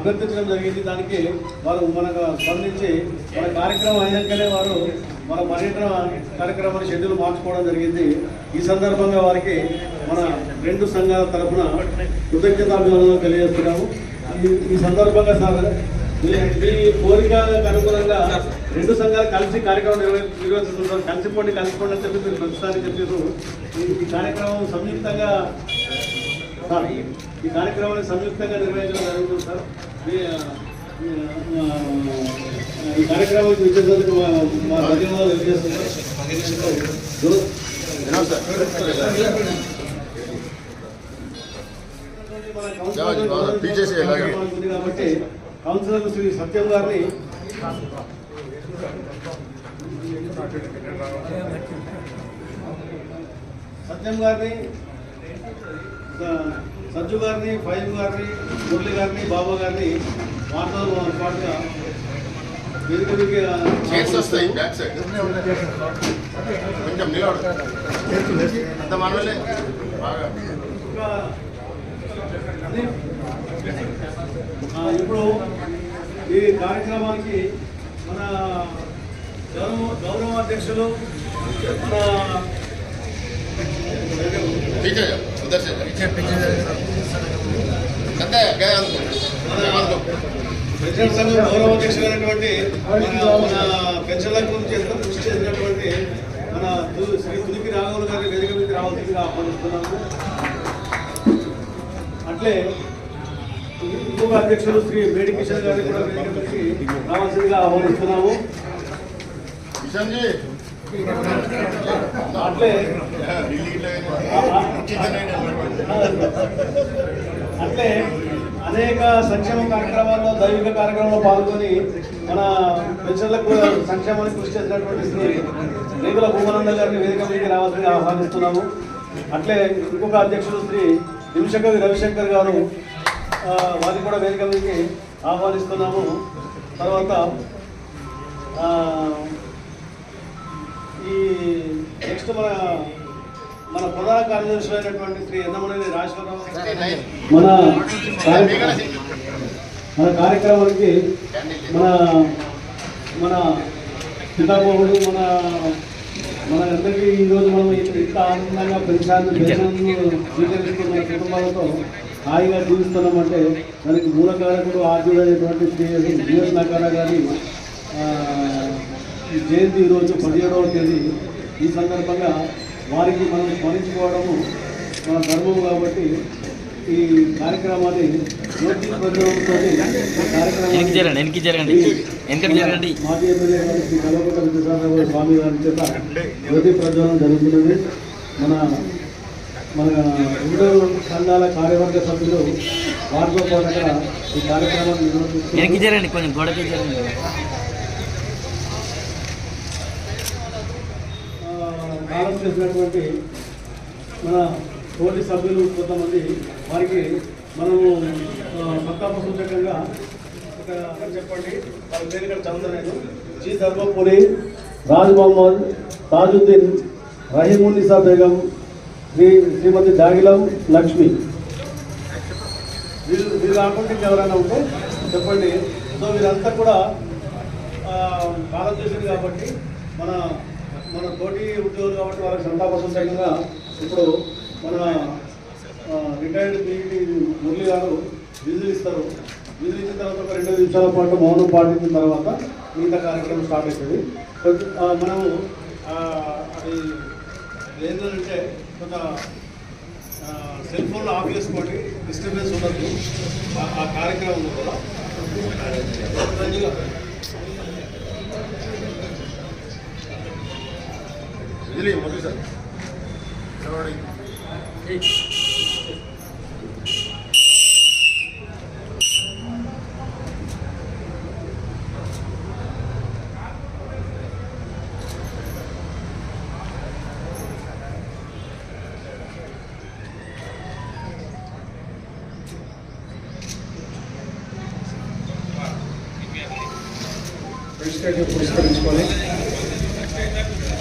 అభ్యర్థించడం జరిగింది. దానికి వారు మనకు స్పందించి మన కార్యక్రమం అయినాకనే వారు మన పర్యటన కార్యక్రమాన్ని షెడ్యూల్ మార్చుకోవడం జరిగింది. ఈ సందర్భంగా వారికి మన రెండు సంఘాల తరఫున కృతజ్ఞతాభివందనలు తెలియజేస్తున్నాము. ఈ- ఈ సందర్భంగా సార్ మీ- మీ కోరికకు అనుగుణంగా రెండు సంఘాలు కలిసి కార్యక్రమం నిర్వహి నిర్వహిస్తున్నారు. కలిసిపోండి కలిసిపోండి అని చెప్పి మీరు ప్రతిసారి చెప్పారు ఈ- కార్యక్రమం సంయుక్తంగా సార్ ఈ కార్యక్రమాన్ని సంయుక్తంగా నిర్వహించడం జరుగుతుంది సార్. ఈ కార్యక్రమానికి విచ్చేందుకు మా మా ధన్యవాదాలు తెలియజేస్తున్నాం కాబట్టి కౌన్సిలర్ శ్రీ సత్యం గారిని సత్యం గారిని సజ్జు గారిని ఫైవ్ గారిని మురళి గారిని బాబా గారిని వార్తలు పాటుగా ఇప్పుడు ఈ కార్యక్రమానికి మన గౌరవ గౌరవ అధ్యక్షులు మన దర్శనం అంతే ప్రెసిడెంట్ సంఘం గౌరవ అధ్యక్షులైనటువంటి మన మన గురించి ఎంతో కృషి చేసినటువంటి మన శ్రీ తులికి రాఘవులు గారి వేదిక మీద రావాల్సిందిగా ఆహ్వానిస్తున్నాము అట్లే ఇంకొక అధ్యక్షులు శ్రీ మేడి కిషన్ గారిని కూడా వేదిక మీదకి రావాల్సిందిగా ఆహ్వానిస్తున్నాము. కిషన్ జీ అట్లే అట్లే అనేక సంక్షేమ కార్యక్రమాల్లో దైవిక కార్యక్రమంలో పాల్గొని మన పెన్షన్లకు సంక్షేమానికి కృషి చేసినటువంటి శ్రీ రేగుల భూమానంద గారిని వేదిక మీదకి రావాల్సింది ఆహ్వానిస్తున్నాము. అట్లే ఇంకొక అధ్యక్షుడు శ్రీ నిమిషకవి రవిశంకర్ గారు వారిని కూడా వేదిక మీదకి ఆహ్వానిస్తున్నాము. తర్వాత ఈ నెక్స్ట్ మన మన ప్రధాన కార్యదర్శి అయినటువంటి శ్రీ ఎన్నమనేని రాజేశ్వరరావు మన మన కార్యక్రమానికి మన మన పితామహుడు మన మన అందరికీ ఈరోజు మనం ఇంత ఆనందంగా పెన్షన్ పెన్షన్ స్వీకరిస్తున్న కుటుంబాలతో హాయిగా జీవిస్తున్నామంటే దానికి మూల కారకుడు ఆర్జుడైనటువంటి శ్రీ జీవన్ నకారా గారి ఈ జయంతి ఈరోజు పదిహేడవ తేదీ. ఈ సందర్భంగా వారికి మనం స్మరించుకోవడము మన ధర్మము కాబట్టి ఈ కార్యక్రమాన్ని జ్యోతి జరగండి మాజీ ఎమ్మెల్యే గారు శ్రీ కల్వకుంట విద్యాసాగర్ స్వామి గారి చేత జ్యోతి ప్రజ్వలనం జరుగుతున్నది. మన మన రెండు సంఘాల కార్యవర్గ సభ్యులు వారితో పాటు ఈ కార్యక్రమాన్ని నిర్వహిస్తున్నారు. వెనక్కి జరగండి కొంచెం గోడకి జరగండి కాలం చేసినటువంటి మన తోటి సభ్యులు కొంతమంది వారికి మనము సత్తాప సూచకంగా చెప్పండి. వాళ్ళ పేరు ఇక్కడ చదువుతాను జీ ధర్మపురి రాజ్ మహమ్మద్ తాజుద్దీన్ రహీమున్నిసా బేగం శ్రీ శ్రీమతి దాగిలం లక్ష్మి. వీళ్ళు వీళ్ళు కాకుండా ఎవరైనా ఉంటే చెప్పండి. సో వీరంతా కూడా ఆ, కాలం చేసింది కాబట్టి మన మన తోటి ఉద్యోగులు కాబట్టి వాళ్ళకి సంతాపసం సూచకంగా ఇప్పుడు మన రిటైర్డ్ పీఈటీ మురళి గారు విధులు ఇస్తారు. విధులు ఇచ్చిన తర్వాత ఒక రెండు నిమిషాల పాటు మౌనం పాటించిన తర్వాత మిగతా కార్యక్రమం స్టార్ట్ అవుతుంది. మనము అది ఏంటంటే కొంత సెల్ ఫోన్లో ఆఫ్ చేసుకోండి డిస్టర్బెన్స్ ఉండదు. ఆ- ఆ కార్యక్రమం కూడా. இதுலேயே மொபைல் சார் పురస్కరించుకొని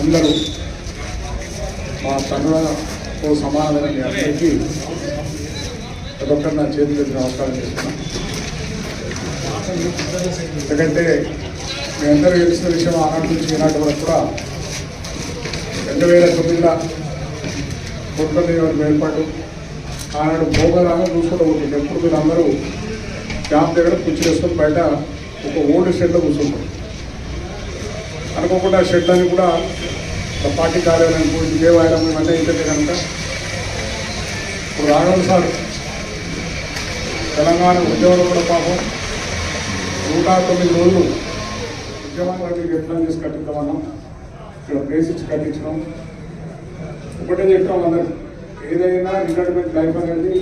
అందరూ మా తండ్రులతో సమానమైన మీ అందరికీ ఒక్కొక్కరు నా చేతులు ఎత్తి నమస్కారం చేస్తున్నాను ఎందుకంటే మీ అందరూ తెలిసిన విషయం ఆనాటి నుంచి ఈనాటి వరకు కూడా రెండు వేల తొమ్మిదిలో కొత్త ఏర్పాటు ఆనాడు భోగరాగా చూసుకుంటూ ఉంటుంది ఎప్పుడు మీరు అందరూ క్యాంప్ దగ్గర కుర్చీ చేసుకుని బయట ఒక ఓల్డ్ షెడ్లో కూర్చుంటారు. అనుకోకుండా షెడ్ అని కూడా పార్టీ కార్యాలయం పోయి దేవాలయం అంటే ఏంటంటే కనుక ఇప్పుడు రాఘవ సార్. తెలంగాణ ఉద్యోగులు కూడా పాపం నూట తొమ్మిది రోజులు ఉద్యమాన్ని వ్యక్తం చేసి కట్టిద్దామన్నాం ఇక్కడ ప్లేస్ ఇచ్చి కట్టించినాం. ఒకటే చెప్తాం అందరు ఏదైనా రిటైర్మెంట్ లైఫ్ అనేది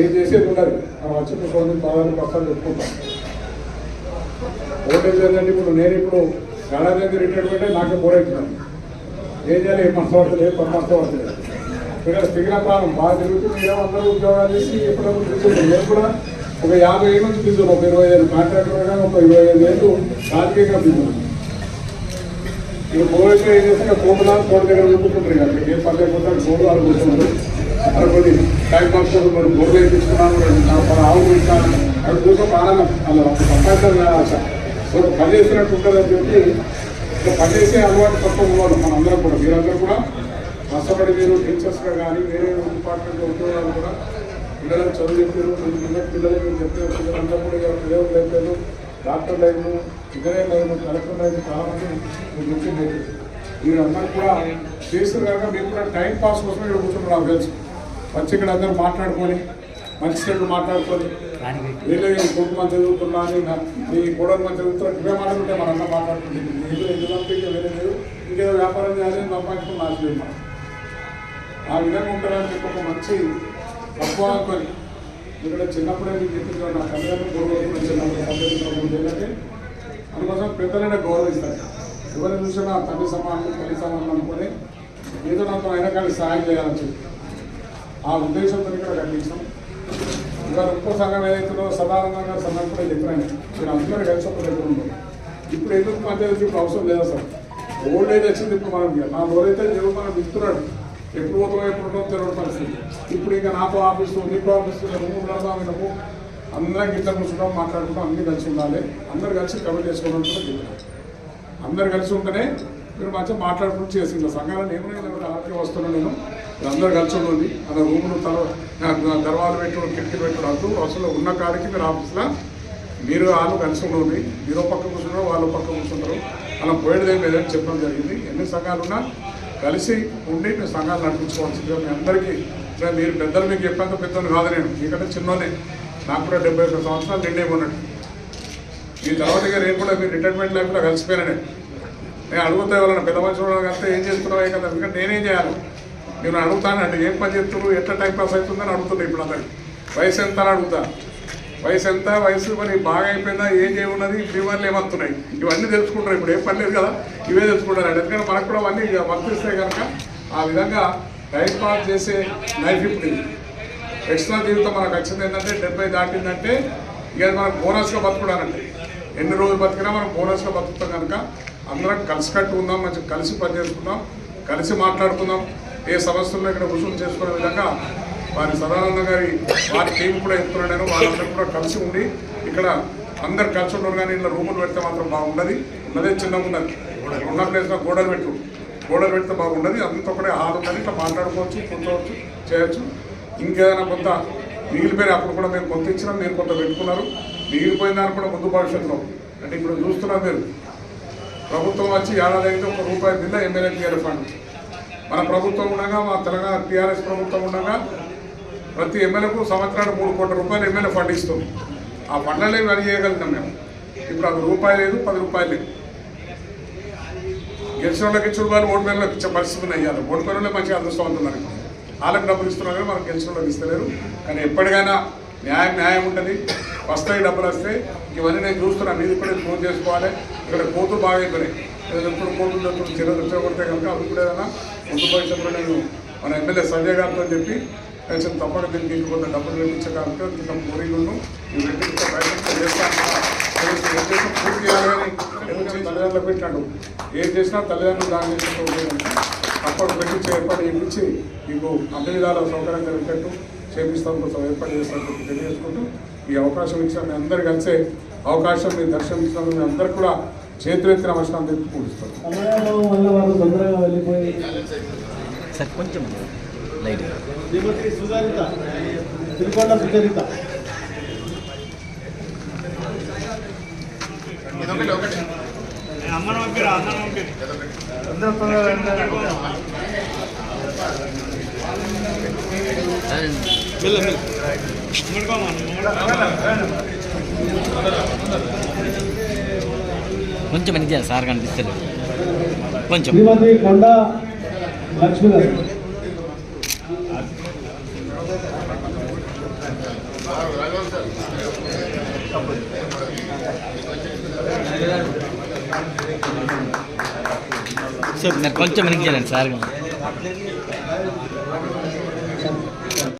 ఏం చేసేది ఉండదు. మనం వచ్చిన కొన్ని బాగా పక్కన చెప్పుకుంటాం. ఓటేజ్ ఏంటంటే ఇప్పుడు నేను ఇప్పుడు ఏడాది రిటైర్మెంటే నాకే బోర్ అవుతున్నాను ఏం చేయాలి ఏం మస్తు పడుతుంది ఏం పని మస్తు ఇక్కడ స్థిర బాగా తిరుగుతుంది మీరు అందరూ ఉద్యోగాలు చేసి ఎప్పుడప్పుడు తిరుగుతుంది మేము కూడా ఒక యాభై ఏళ్ళ నుంచి తీసుకున్నాం ఒక ఇరవై ఐదు కాంట్రాక్టర్గా ఒక ఇరవై ఐదు ఏళ్ళు రాజకీయంగా తీసుకున్నాం ఇప్పుడు కోవిడ్ ఏం చేస్తే కోటులా కోటి దగ్గర చూపుతుంటారు కదా ఏ పల్లె పోతే కోడు వాళ్ళు కూర్చుంటారు. అక్కడ కొన్ని టైం పాస్ కోసం కొన్ని బోర్లు వేయించుకున్నాను ఆవు పెట్టాను అక్కడ కూర్చొని ఆనందం అలా సంపాదించాలి కదా ఆశ. సో పని చేసినట్టు ఉంటుందని చెప్పి ఇక పని చేసే అలవాటు తక్కువ ఉన్నవాళ్ళు కూడా మీరందరూ కూడా కష్టపడి మీరు టీచర్స్గా కానీ వేరే డిపార్ట్మెంట్లో ఉద్యోగాలు కూడా పిల్లలకు చదువు చెప్పారు పిల్లలు మీరు చెప్పారు పిల్లలందరూ కూడా ఉద్యోగం పిల్లలు doctor line engineer line collector line చాలా మీరు మీకు గుర్తింపు మీరందరూ కూడా చేస్తారు కనుక మీకు కూడా టైం పాస్ కోసం ఇక్కడ కూర్చున్నారు నాకు తెలుసు వచ్చి ఇక్కడ అందరూ మాట్లాడుకొని మంచి చెట్లు మాట్లాడుకొని వీళ్ళు కొడుకు మంచి చదువుతున్నా అని నా- మీ చదువుతున్నా ఇవే మాట్లాడుతుంటే అన్న మాట్లాడుతుంది నీళ్ళు ఎందుకు ఇంకా వేరే లేదు. ఇంకేదో వ్యాపారం చేయాలి సంపాదించుకుని నాశనం మనం ఆ విధంగా ఉంటారని చెప్పి ఒక మంచి తక్కువ అనుకొని ఇక్కడ చిన్నప్పుడే నేను చెప్పింది నా తల్లిదండ్రులు గౌరవం చిన్నప్పుడు అందుకోసం పెద్దలైనా గౌరవిస్తారు ఎవరిని చూసినా తల్లి సమానం తల్లి సమానం అనుకుని ఏదో నాకు అయినా కానీ సహాయం చేయాలని చెప్పి. ఆ ఉద్దేశంతో ఇక్కడ కనిపించాం ఇంకా ఉప్పు సంఘం ఏదైతుందో సాధారణంగా సంఘం కూడా చెప్పాను మీరు అందరూ కలిసి ఒక దగ్గర ఉన్నారు ఇప్పుడు ఎందుకు పంచాయతీ ఇప్పుడు అవసరం లేదు సార్? ఓల్డ్ ఏజ్ వచ్చింది ఇప్పుడు మనం నా ఎవరైతే దేవుడు మనం ఇస్తున్నాడు. ఎప్పుడు పోతాం ఎప్పుడు ఉంటామో తెలియని పరిస్థితి. ఇప్పుడు ఇంకా నాకు ఆఫీసు నీకు ఆఫీసు నువ్వు నడదాం నువ్వు అందరం గిట్ల కూర్చుంటాం మాట్లాడుకుంటాం అన్నీ కలిసి ఉండాలి. అందరు కలిసి కవర్ చేసుకోవడం కూడా చెప్పారు అందరు కలిసి ఉంటేనే మీరు మంచిగా మాట్లాడుకుంటూ చేసింది సంఘాలు ఏమైనా రాత్రి వస్తున్నాను నేను. మీరు అందరు కలిసి ఉండండి. అలా రూములు తర్వాత దర్వాజ పెట్టుకోవడం కిటికీలు పెట్టుకోవడం అసలు ఉన్న కాడికి మీరు ఆఫీస్లో మీరు వాళ్ళు కలిసి ఉండండి. మీరు పక్క కూర్చున్నారు వాళ్ళు పక్క కూర్చుంటారు. అలా పోయేది ఏం లేదని చెప్పడం జరిగింది. ఎన్ని సంఘాలు ఉన్నా కలిసి ఉండి మీ సంఘాలు నడిపించుకోవాల్సిందిగా మీ అందరికీ సరే మీరు పెద్దలు మీకు చెప్పేంత పెద్దలు కాదు నేను. మీకంటే చిన్నోనే నాకు కూడా డెబ్బై ఒక్క సంవత్సరాలు నిండే ఉన్నట్టు. ఈ తర్వాత నేను కూడా మీరు రిటైర్మెంట్ లైఫ్లో కలిసిపోయాను నేను. అడుగుతా ఎవరైనా పెద్ద మనుషులు కలిస్తే ఏం చేస్తున్నావు? కదా? ఎందుకంటే నేనేం చేయాలి? నేను అడుగుతాను ఏం పని చేస్తున్నారు? ఎట్లా టైం పాస్ అవుతుందని అడుగుతున్నా ఇప్పుడు అందరు వయసు ఎంత అని అడుగుతా. వయసు ఎంత? వయసు మరి బాగా అయిపోయిందా? ఏం చేయమన్నది ఫీవర్లు ఏమవుతున్నాయి ఇవన్నీ తెలుసుకుంటారు ఇప్పుడు. ఏం పని లేదు కదా? ఇవే తెలుసుకుంటారండి ఎందుకంటే మనకు కూడా అవన్నీ ఇక వర్తిస్తాయి కనుక ఆ విధంగా టైం పాస్ చేసే లైఫ్ ఇప్పుడు ఇది. ఎక్స్ట్రా జీవితం మనకు వచ్చింది ఏంటంటే డెబ్బై దాటిందంటే ఇక మనం బోనస్గా బతుకుడానంటే ఎన్ని రోజులు బతికినా మనం బోనస్గా బతుకుతాం కనుక అందరం కలిసికట్టు ఉందాం మంచిగా కలిసి పనిచేసుకుందాం కలిసి మాట్లాడుకుందాం. ఏ సమస్యలను ఇక్కడ రుసుము చేసుకునే విధంగా వారి సదానంద గారి వారి టీం కూడా చెప్తున్నాను నేను వాళ్ళందరూ కూడా కలిసి ఉండి ఇక్కడ అందరు కలిసి ఉండరు కానీ ఇలా రూములు పెడితే మాత్రం బాగుండదు. ఉన్నదే చిన్నగా ఉన్నది ఉన్న ప్లేస్లో గోడలు పెట్టు. గోడలు పెడితే బాగుండదు. అంతా ఒకటే హాల్ ఉన్నది ఇట్లా మాట్లాడుకోవచ్చు కూర్చోవచ్చు చేయొచ్చు. ఇంకేదైనా కొంత మిగిలిపోయిన అప్పుడు కూడా మేము కొంత ఇచ్చినా మీరు కొంత పెట్టుకున్నారు. మిగిలిపోయిన దాన్ని కూడా ముందు భవిష్యత్తులో. అంటే ఇప్పుడు చూస్తున్నారు మీరు. ప్రభుత్వం వచ్చి ఏడాది అయితే ఒక రూపాయి కింద ఎమ్మెల్యే టీఆర్ఎస్ ఫండ్. మన ప్రభుత్వం ఉండగా మా తెలంగాణ టీఆర్ఎస్ ప్రభుత్వం ఉండగా ప్రతి ఎమ్మెల్యేకు సంవత్సరానికి మూడు కోట్ల రూపాయలు ఎమ్మెల్యే ఫండ్ ఇస్తుంది ఆ ఫండ్లనే రన్ చేయగలుగుతాం మేము. ఇప్పుడు అది రూపాయి లేదు పది రూపాయలు లేదు. గెలిచిన వాళ్ళకి ఇచ్చిన వాళ్ళు ఓటు వేలకు ఇచ్చే పరిస్థితి ఉన్నాయి. ఇవాళ ఓటు వేలలో మంచిగా అదృష్టవంతున్నారు వాళ్ళకి డబ్బులు ఇస్తున్నారు కానీ మనకు గెలిచిన వాళ్ళకి ఇస్తలేరు. కానీ ఎప్పటికైనా న్యాయం న్యాయం ఉంటుంది. వస్తాయి డబ్బులు వస్తాయి. ఇవన్నీ నేను చూస్తున్నాను మీరు ఇప్పుడే ఫోన్ చేసుకోవాలి. ఇక్కడ కోతులు బాగా అయిపోయినాయి. ఎప్పుడు కోతులు ఎప్పుడు చర్యలు కొడితే కనుక అది కూడా ఏదైనా ముందు భవిష్యత్తులో నేను మన ఎమ్మెల్యే సంజయ్ గారితో చెప్పి కొంచెం తప్పక దీనికి ఇంకొంత డబ్బులు నిర్మించే కనుక ఇంకా కోరికలను ఈ రెండు ప్రయత్నం చేస్తాను పూర్తి చేయాలని తల్లిదండ్రులు పెట్టాడు? ఏం చేసినా తల్లిదండ్రులు దాని చేసిన అప్పుడు పెట్టించి ఏర్పాటు చేయించి మీకు అన్ని విధాల సౌకర్యం కలిగేటట్టు చేపిస్తాం కోసం ఏర్పాటు చేసినట్టు తెలియజేసుకుంటూ ఈ అవకాశం ఇచ్చిన మీ అందరు కలిసే అవకాశం మీరు దర్శనం ఇచ్చినందుకు మీ అందరు కూడా చేతులెత్తిన వర్షం తెచ్చి పూజిస్తాం సమయాభావం వల్ల వారు తొందరగా వెళ్ళిపోయి సార్ కొంచెం లైట్ శ్రీమతి సుజారిత తిరుకొండ సుచరిత. ఇదొకటి ఒకటి కొంచెం చేయాలి. సార్ కనిపిస్తలేదు. కొంచెం. కొంచెం వెనక్కి చేయాలండి సార్.